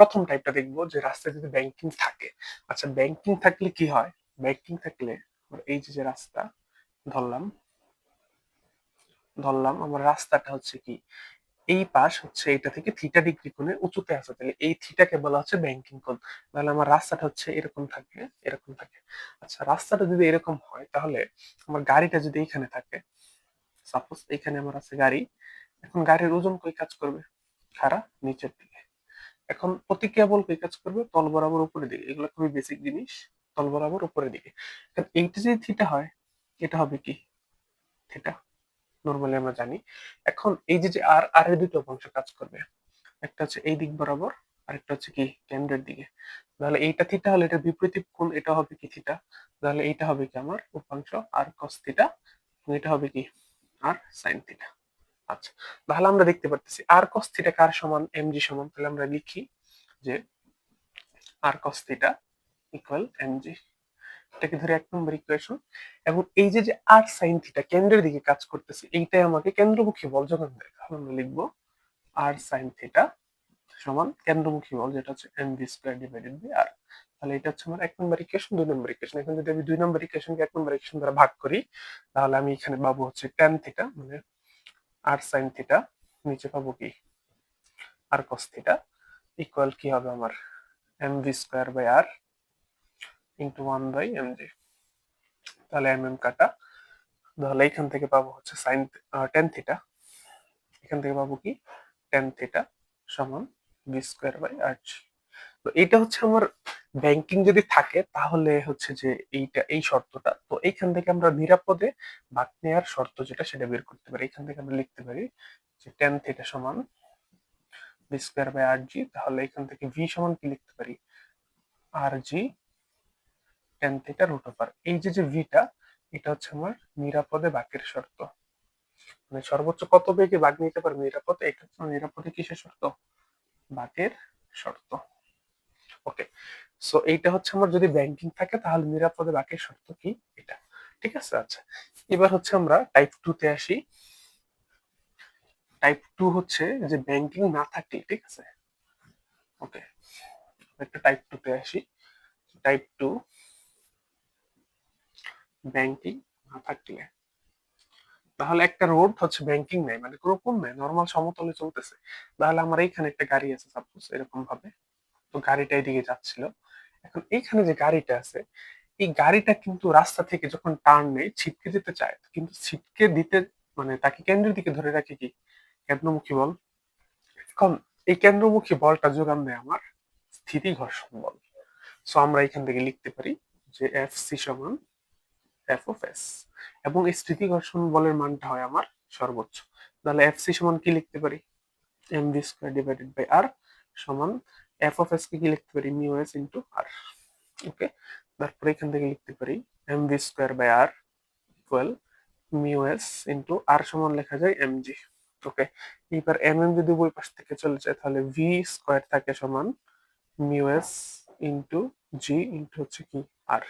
প্রথম টাইপটা দেখব যে রাস্তায় যদি ব্যাংকিং থাকে। আচ্ছা ব্যাংকিং থাকলে কি হয়? ব্যাংকিং থাকলে এই যে যে রাস্তা, ধরলাম ধরলাম, আমার রাস্তাটা হচ্ছে কি? এই পাশ হচ্ছে এটা থেকে থিটা ডিগ্রি কোণে উঁচুতে আছে। তাহলে এই থিটাকে বলা হচ্ছে ব্যাংকিং কোণ। তাহলে আমার রাস্তাটা হচ্ছে এরকম থাকে এরকম থাকে। আচ্ছা রাস্তাটা যদি এরকম হয়, তাহলে আমার গাড়িটা যদি এখানে থাকে সাপোজ এখানে আমার আছে গাড়ি, এখন গাড়ির ওজন কই কাজ করবে? খাড়া, নিচের দিকে। এখন প্রতিক্রিয়া বল কই কাজ করবে? তল বরাবর উপরের দিকে। এগুলো খুবই বেসিক জিনিস। তল বরাবর উপরের দিকে। কারণ এইটা যদি থিটা হয়, এটা হবে কি? থিটা নর্মালি আমরা জানি। এখন এই যে যে আর আর এর দুটো অংশ কাজ করবে, একটা হচ্ছে এই দিক বরাবর আর একটা হচ্ছে কি? কেন্দ্রের দিকে। তাহলে এইটা থিটা হলে এটা বিপরীত কোণ, এটা হবে কি থিটা তাহলে এইটা হবে কি আমার উপাংশ আর কস থিটা এটা হবে কি? আর সাইন থিটা আচ্ছা তাহলে আমরা দেখতে পারতেছি আর কস থিটা কার সমান এমজি সমান, তাহলে আমরা লিখি যে R cos theta equal MG এটাকে ধরে এক নম্বর ইকুয়েশন এবং এই যে যে আর সাইন থিটা কেন্দ্রের দিকে কাজ করতেছে, এইটাই আমাকে কেন্দ্রমুখী বল যখন তাহলে আমরা লিখব আর সাইন থিটা সমান কেন্দ্রমুখী বল, যেটা হচ্ছে M V square divided by R তাহলে এটা হচ্ছে আমার এক নম্বর ইকুয়েশন দুই নম্বর ইকুয়েশন এখন যদি আমি দুই নম্বর ইকুয়েশনকে এক নম্বর ইকুয়েশন দ্বারা ভাগ করি, তাহলে আমি এখানে পাবো হচ্ছে টেন থিটা মানে আর সাইন থিটা নিচে পাবো কি? আর কস থিটা ইকুয়াল কি হবে আমার? M V square by R into one by M G তাহলে এম এম কাটা, তাহলে এখান থেকে পাবো হচ্ছে সাইন টেন থিটা এখান থেকে পাবো কি? টেন থিটা সমান v square by R G তো এটা হচ্ছে আমার ব্যাংকিং যদি থাকে, তাহলে হচ্ছে যে এইটা, এই শর্তটা। তো এইখান থেকে আমরা নিরাপদে বাক নেওয়ার শর্ত যেটা, সেটা বের করতে পারি। এখান থেকে আমরা লিখতে পারি যে টেন থিটা সমান v square by R G তাহলে এখান থেকে ভি সমান কি লিখতে পারি? R G tan theta root over এই যে যে ভিটা এটা হচ্ছে আমার নিরাপদে বাকের শর্ত। মানে সর্বোচ্চ কত বেগে বাঘ নিতে পারবে নিরাপদে? এটা নিরাপদে কিসের শর্ত? বাকের শর্ত। ওকে সো এইটা হচ্ছে আমার যদি ব্যাংকিং থাকে, তাহলে নিরাপদে বাকের শর্ত কি? এটা। ঠিক আছে? আচ্ছা। এবার হচ্ছে আমরা টাইপ টু তে আসি। টাইপ টু হচ্ছে যে ব্যাংকিং না থাকলে ঠিক আছে? ওকে একটা টাইপ টু তে আসি। টাইপ টু ব্যাংকিং না থাকলে। তাহলে একটা রোড হচ্ছে ব্যাংকিং নাই মানে কোনো কোন নাই নর্মাল সমতলে চলতেছে। তাহলে আমার এইখানে একটা গাড়ি আছে সাপোজ এরকম ভাবে তো গাড়িটা এদিকে যাচ্ছিল। এখন এইখানে যে গাড়িটা আছে, এই গাড়িটা কিন্তু রাস্তা থেকে যখন টার্ন নেয়, ছিটকে যেতে চায়। কিন্তু ছিটকে দিতে মানে তাকে কেন্দ্রের দিকে ধরে রাখে কি? কেন্দ্রমুখী বল। এখন এই কেন্দ্রমুখী বলটা যোগান দেয় আমার স্থিতি ঘর্ষণ বল। সো আমরা এখান থেকে লিখতে পারি যে এফ সি সমান এফ অফ এস এবং এই স্থিতি ঘর্ষণ বলের মানটা হয় আমার সর্বোচ্চ। তাহলে এফ সি সমান কি লিখতে পারি? M V square divided by R সমান এফ অফ এস কে কি লিখতে পারি? Mu S into R okay তারপরে এখান থেকে লিখতে পারি M V square by R equal mu S into R সমান লেখা যায় এম জি ওকে এবার এম এম যদি বই পাশ থেকে চলে যায়, তাহলে ভি স্কোয়ার থাকে সমান mu S into G into হচ্ছে কি? আর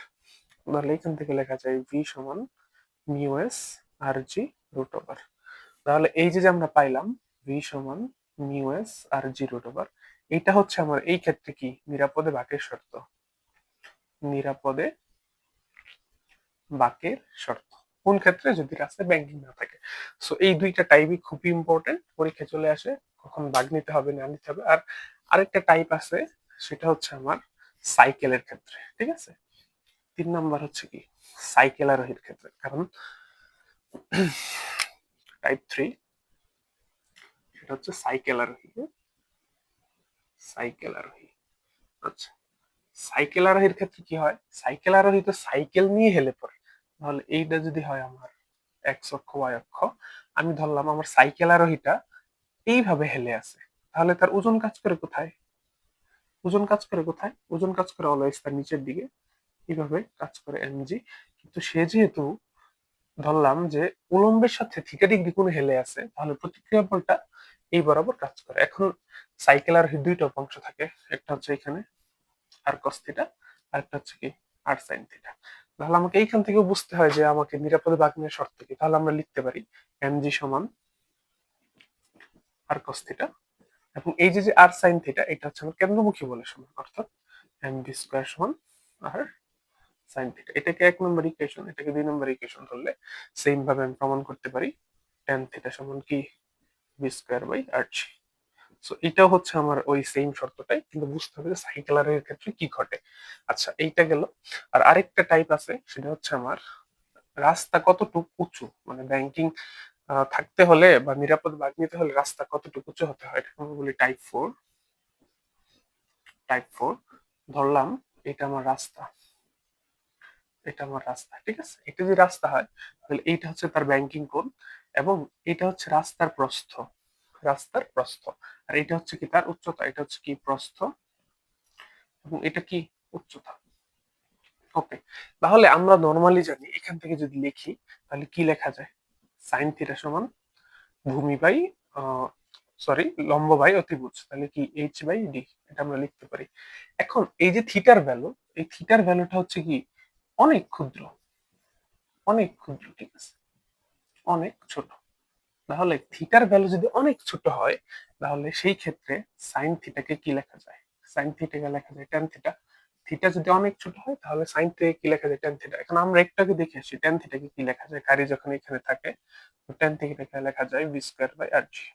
তাহলে এখান থেকে লেখা যায় ভি সমান mu S R G root over তাহলে এই যে যে আমরা পাইলাম ভি সমান mu S R G root over এইটা হচ্ছে আমার, এই ক্ষেত্রে কি? নিরাপদে বাকের শর্ত। নিরাপদে বাকের শর্ত। কোন ক্ষেত্রে? যদি রাস্তায় ব্যাংকিং না থাকে। সো এই দুইটা টাইপই খুবই ইম্পর্টেন্ট পরীক্ষা চলে আসে, কখন বাগ নিতে হবে, না নিতে হবে। আর আরেকটা টাইপ আছে, সেটা হচ্ছে আমার সাইকেলের ক্ষেত্রে। ঠিক আছে? তিন নাম্বার হচ্ছে কি? সাইকেল আরোহীর ক্ষেত্রে। কারণ টাইপ থ্রি সেটা হচ্ছে সাইকেল আরোহী সাইকেল আরোহী। আচ্ছা সাইকেল আরোহীর ক্ষেত্রে কি হয়? সাইকেল আরোহী তো সাইকেল নিয়ে হেলে পড়ে। তাহলে এইটা যদি হয় আমার এক্স অক্ষ, ওয়াই অক্ষ, আমি ধরলাম আমার সাইকেল আরোহীটা এইভাবে হেলে আছে। তাহলে তার ওজন কাজ করে কোথায়? ওজন কাজ করে কোথায়? ওজন কাজ করে অলওয়েজ তার নিচের দিকে। এইভাবে কাজ করে এমজি। কিন্তু সে যেহেতু ধরলাম যে উলম্বের সাথে থিটা ডিগ্রি হেলে আছে, তাহলে প্রতিক্রিয়া বলটা এই বরাবর কাজ করে। এখন সাইকেল আর দুইটা অংশ থাকে, একটা হচ্ছে এখানে আর কস আর একটা হচ্ছে কি আর সাইন থিটা তাহলে আমাকে এইখান থেকে বুঝতে হয় যে আমাকে নিরাপদে বাগ নেওয়ার শর্ত কি। তাহলে আমরা লিখতে পারি এমজি সমান আর কস এবং এই যে যে আর সাইন থিটা এটা হচ্ছে আমার কেন্দ্রমুখী বলে সমান, অর্থাৎ এম স্কোয়ার সমান আর সাইন থিটা এটাকে এক নম্বর ইকুয়েশন এটাকে দুই নম্বর ইকুয়েশন ধরলে সেম ভাবে আমি প্রমাণ করতে পারি। টেন থিটা সমান কি? V square by R so এটাও হচ্ছে আমার ওই সেম শর্তটাই, কিন্তু বুঝতে হবে যে সাইকেলারের ক্ষেত্রে কি ঘটে। আচ্ছা এইটা গেল। আর আরেকটা টাইপ আছে, সেটা হচ্ছে আমার রাস্তা কতটুকু উঁচু? মানে ব্যাংকিং থাকতে হলে বা নিরাপদ বাগ নিতে হলে রাস্তা কতটুকু উঁচু হতে হয়? এটা আমরা বলি টাইপ ফোর টাইপ ফোর ধরলাম এটা আমার রাস্তা। এটা আমার রাস্তা, ঠিক আছে? এটা যদি রাস্তা হয়, তাহলে এইটা হচ্ছে তার ব্যাংকিং কোড এবং এটা হচ্ছে রাস্তার প্রস্থ রাস্তার প্রস্থ। আর এটা হচ্ছে কি তার উচ্চতা, এটা হচ্ছে কি প্রস্থ এবং এটা কি উচ্চতা? ওকে তাহলে আমরা নর্মালি জানি, এখান থেকে যদি লিখি, তাহলে কি লেখা যায়? সাইন থিটা সমান ভূমি বাই সরি লম্ব বাই অতিভুজ, তাহলে কি এইচ বাই ডি এটা আমরা লিখতে পারি। এখন এই যে থিটার ভ্যালু এই থিটার ভ্যালুটা হচ্ছে কি? অনেক ক্ষুদ্র অনেক ক্ষুদ্র ঠিক আছে, অনেক ছোট। তাহলে থিটার ভ্যালু যদি অনেক ছোট হয়, তাহলে সেই ক্ষেত্রে সাইন থিটাকে কি লেখা যায়? সাইন থিটাকে লেখা যায় টেন থিটা থিটা যদি অনেক ছোট হয়, তাহলে সাইন থেকে কি লেখা যায় টেন থিটা এখন আমরা একটাকে দেখে আসি টেন থিটাকে কি লেখা যায়? কারি যখন এখানে থাকে টেন থিটাকে লেখা যায় v square by R G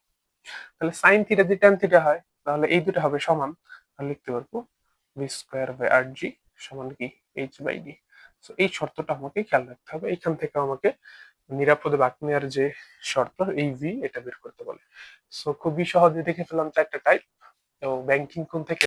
তাহলে সাইন থিটা যদি টেন থিটা হয়, তাহলে এই দুটো হবে সমান। তাহলে লিখতে পারব v square by R G সমান কি? এইচ বাই ডি তো এই শর্তটা আমাকে খেয়াল রাখতে হবে। এখান থেকে আমাকে নিরাপদে বাক নেওয়ার যে শর্ত, এই ভি এটা বের করতে বলে। সো খুবই সহজে দেখে ফেলাম চারটা টাইপ তো ব্যাংকিং কোন থেকে